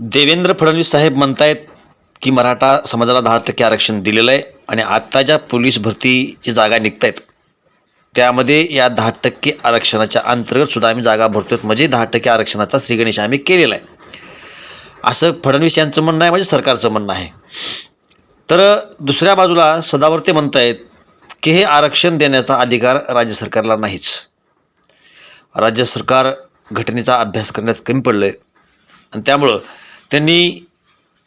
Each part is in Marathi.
देवेंद्र फडणवीस साहेब म्हणतायत की मराठा समाजाला दहा टक्के आरक्षण दिलेलं आहे आणि आत्ता ज्या पोलीस भरतीची जागा निघत आहेत त्यामध्ये या दहा टक्के आरक्षणाच्या अंतर्गत सुद्धा आम्ही जागा भरतोय म्हणजे दहा टक्के आरक्षणाचा श्रीगणेश आम्ही केलेला आहे. असं फडणवीस यांचं म्हणणं आहे म्हणजे सरकारचं म्हणणं आहे. तर दुसऱ्या बाजूला सदावर्ते म्हणतायत की हे आरक्षण देण्याचा अधिकार राज्य सरकारला नाहीच. राज्य सरकार घटनेचा अभ्यास करण्यात कमी पडलं आहे आणि त्यामुळं त्यांनी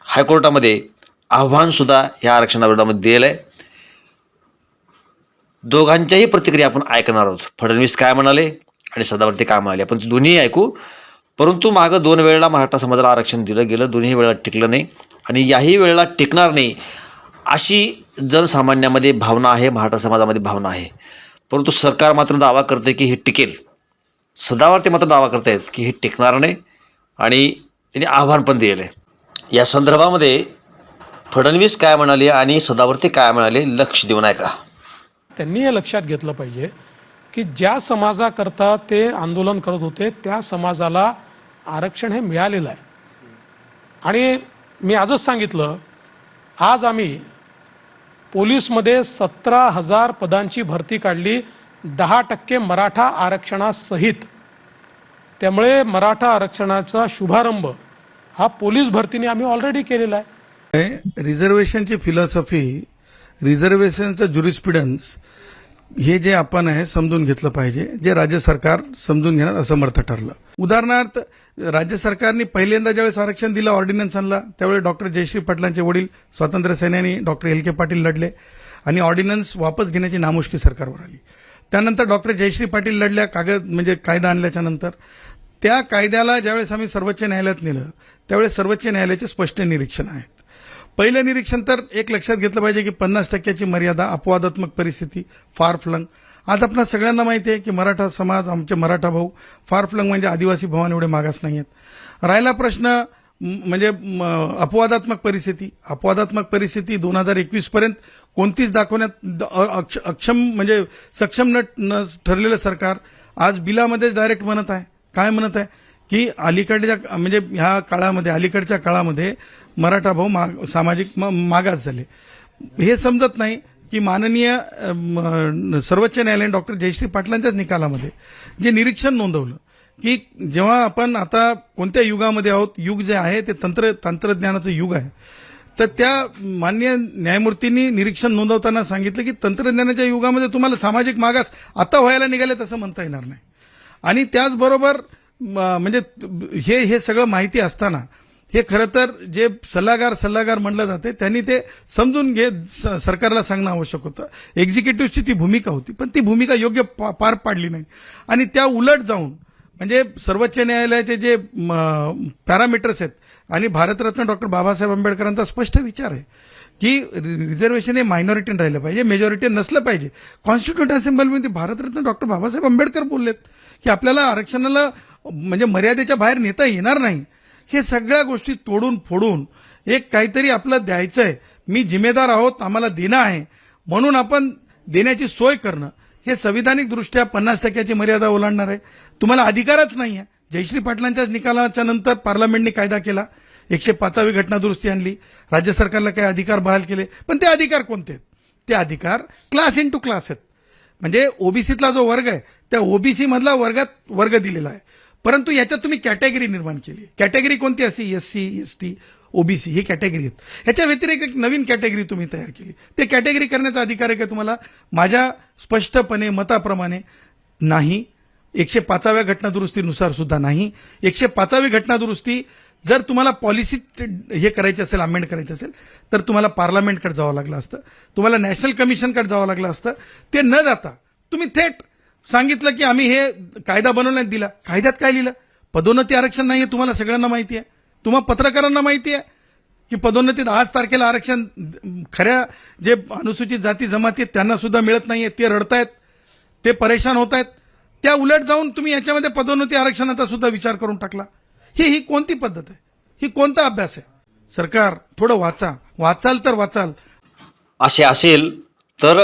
हायकोर्टामध्ये आव्हानसुद्धा ह्या आरक्षणाविरोधामध्ये दिलेलं आहे दोघांच्याही प्रतिक्रिया आपण ऐकणार आहोत. फडणवीस काय म्हणाले आणि सदावर्ती काय म्हणाले? आपण दोन्हीही दोन्ही ऐकू. परंतु मागं दोन वेळेला मराठा समाजाला आरक्षण दिलं गेलं. दोन्ही वेळेला टिकलं नाही. आणि याही वेळेला टिकणार नाही अशी जनसामान्यामध्ये भावना आहे मराठा समाजामध्ये भावना आहे. परंतु सरकार मात्र दावा करते की हे टिकेल. सदावर्ती मात्र दावा करतायत की हे टिकणार नाही. आणि त्यांनी आव्हान पण दिलेलं आहे. या संदर्भामध्ये फडणवीस काय म्हणाले आणि सदावर्ती काय म्हणाले लक्ष देऊन ऐका त्यांनी हे लक्षात घेतलं पाहिजे की ज्या समाजाकरता ते आंदोलन करत होते त्या समाजाला आरक्षण हे मिळालेलं आहे. आणि मी आजच सांगितलं आज आम्ही पोलीसमध्ये सतरा हजार पदांची भरती काढली दहा टक्के मराठा आरक्षणासहित. त्यामुळे मराठा आरक्षणाचा शुभारंभ हा पोलीस भरतीने आम्ही ऑलरेडी केलेला आहे. रिझर्वेशनची फिलॉसॉफी रिझर्वेशनचं ज्युरिस्पिडन्स हे जे आपण आहे समजून घेतलं पाहिजे जे राज्य सरकार समजून घेण्यात असमर्थ ठरलं. उदाहरणार्थ राज्य सरकारने पहिल्यांदा ज्यावेळेस आरक्षण दिलं ऑर्डिनन्स आणला त्यावेळी डॉक्टर जयश्री पाटलांचे वडील स्वातंत्र्य सैन्यानी डॉक्टर एल के पाटील लढले आणि ऑर्डिनन्स वापस घेण्याची नामुष्की सरकारवर आली. त्यानंतर डॉक्टर जयश्री पाटील लढल्या कागद म्हणजे कायदा आणल्याच्या नंतर. त्या कायद्याला ज्यावेळेस आम्ही सर्वोच्च न्यायालयात नेलं त्यावेळेस सर्वोच्च न्यायालयाचे स्पष्ट निरीक्षण आहेत. पहिलं निरीक्षण तर एक लक्षात घेतलं पाहिजे की पन्नास टक्क्याची मर्यादा अपवादात्मक परिस्थिती फार फ्लंग. आज आपल्या सगळ्यांना माहिती आहे की मराठा समाज आमचे मराठा भाऊ फार फ्लंग म्हणजे आदिवासी भावान एवढे मागास नाही आहेत राहिला प्रश्न म्हणजे म, अपवादात्मक परिस्थिती. अपवादात्मक परिस्थिती दोन हजार एकवीसपर्यंत कोणतीच दाखवण्यात द- अ- अक्ष- अक्षम म्हणजे सक्षम न ठरलेलं सरकार आज बिलामध्येच डायरेक्ट म्हणत आहे. काय म्हणत आहे? की अलीकडच्या म्हणजे ह्या काळामध्ये अलीकडच्या काळामध्ये मराठा भाऊ माग सामाजिक म- मागास झाले. हे समजत नाही की माननीय सर्वोच्च न्यायालयाने डॉक्टर जयश्री पाटलांच्याच निकालामध्ये जे निरीक्षण नोंदवलं की जेव्हा आपण आता कोणत्या युगामध्ये आहोत युग जे आहे ते तंत्र तंत्रज्ञानाचं युग आहे. तर त्या मान्य न्यायमूर्तींनी निरीक्षण नोंदवताना सांगितलं की तंत्रज्ञानाच्या युगामध्ये तुम्हाला सामाजिक मागास आता व्हायला निघाले तसं म्हणता येणार नाही. आणि त्याचबरोबर म्हणजे हे हे सगळं माहिती असताना हे खरं तर जे सल्लागार सल्लागार म्हणलं जाते त्यांनी ते समजून घे स- सरकारला सांगणं आवश्यक होतं. एक्झिक्युटिव्हची ती भूमिका होती पण ती भूमिका योग्य पार पाडली नाही. आणि त्या उलट जाऊन म्हणजे सर्वोच्च न्यायालयाचे जे पॅरामीटर्स आहेत आणि भारतरत्न डॉक्टर बाबासाहेब आंबेडकरांचा स्पष्ट विचार आहे की रिझर्वेशन हे मायनॉरिटीने राहिलं पाहिजे मेजॉरिटी नसलं पाहिजे. कॉन्स्टिट्यूट असेंब्लीमध्ये भारतरत्न डॉक्टर बाबासाहेब आंबेडकर बोललेत की आपल्याला आरक्षणाला म्हणजे मर्यादेच्या बाहेर नेता येणार नाही. हे सगळ्या गोष्टी तोडून फोडून एक काहीतरी आपलं द्यायचं आहे मी जिम्मेदार आहोत आम्हाला देणं आहे. म्हणून आपण देण्याची सोय करणं. हे संविधानिक दृष्ट्या पन्नास टक्क्याची मर्यादा ओलांडणार आहे. तुम्हाला अधिकारच नाही आहे जयश्री पाटलांच्या निकालाच्या नंतर पार्लमेंटने कायदा केला. एकशे पाचावी घटना दुरुस्ती आणली. राज्य सरकारला काही अधिकार बहाल केले. पण ते अधिकार कोणते आहेत? ते अधिकार क्लास इन टू क्लास आहेत. म्हणजे ओबीसीतला जो वर्ग आहे त्या ओबीसी मधला वर्गात वर्ग दिलेला आहे. परंतु याच्यात तुम्ही कॅटेगरी निर्माण केली. कॅटेगरी कोणती अशी? S C S T OBC ही कॅटेगरी आहेत. ह्याच्या व्यतिरिक्त एक नवीन कॅटेगरी तुम्ही तयार केली. ते कॅटेगरी करण्याचा अधिकार आहे का तुम्हाला? माझ्या स्पष्टपणे मताप्रमाणे नाही. एकशे पाचाव्या घटनादुरुस्तीनुसार सुद्धा नाही. एकशे पाचावी घटनादुरुस्ती जर तुम्हाला पॉलिसी हे करायची असेल अमेंड करायचे असेल तर तुम्हाला पार्लमेंटकडे जावं लागलं असतं. तुम्हाला नॅशनल कमिशनकडे जावं लागलं असतं. ते न जाता तुम्ही थेट सांगितलं की आम्ही हे कायदा बनवण्यात दिला. कायद्यात काय लिहिलं? पदोन्नती आरक्षण नाही आहे तुम्हाला सगळ्यांना माहिती आहे. तुम्हाला पत्रकारांना माहिती आहे की पदोन्नतीत आज तारखेला आरक्षण खऱ्या जे अनुसूचित जाती जमाती आहेत त्यांना सुद्धा मिळत नाहीये. ते रडतायत ते परेशान होत आहेत त्या उलट जाऊन तुम्ही याच्यामध्ये पदोन्नती आरक्षणाचा सुद्धा विचार करून टाकला. ही ही कोणती पद्धत आहे? ही कोणता अभ्यास आहे? सरकार थोडं वाचा. वाचाल तर वाचाल. असे असेल तर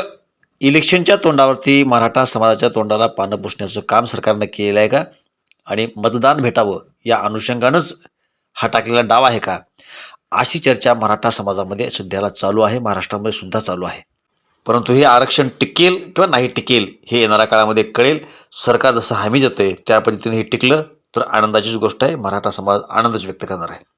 इलेक्शनच्या तोंडावरती मराठा समाजाच्या तोंडाला पानं पुसण्याचं काम सरकारनं केलेलं आहे का? आणि मतदान भेटावं या अनुषंगानंच हा टाकलेला डाव आहे का? अशी चर्चा मराठा समाजामध्ये सध्याला चालू आहे. महाराष्ट्रामध्ये सुद्धा चालू आहे. परंतु हे आरक्षण टिकेल किंवा नाही टिकेल हे येणाऱ्या काळामध्ये कळेल. सरकार जसं हमी जाते त्या पद्धतीने हे टिकलं. तर आनंदाचीच गोष्ट आहे. मराठा समाज आनंदच व्यक्त करणार आहे.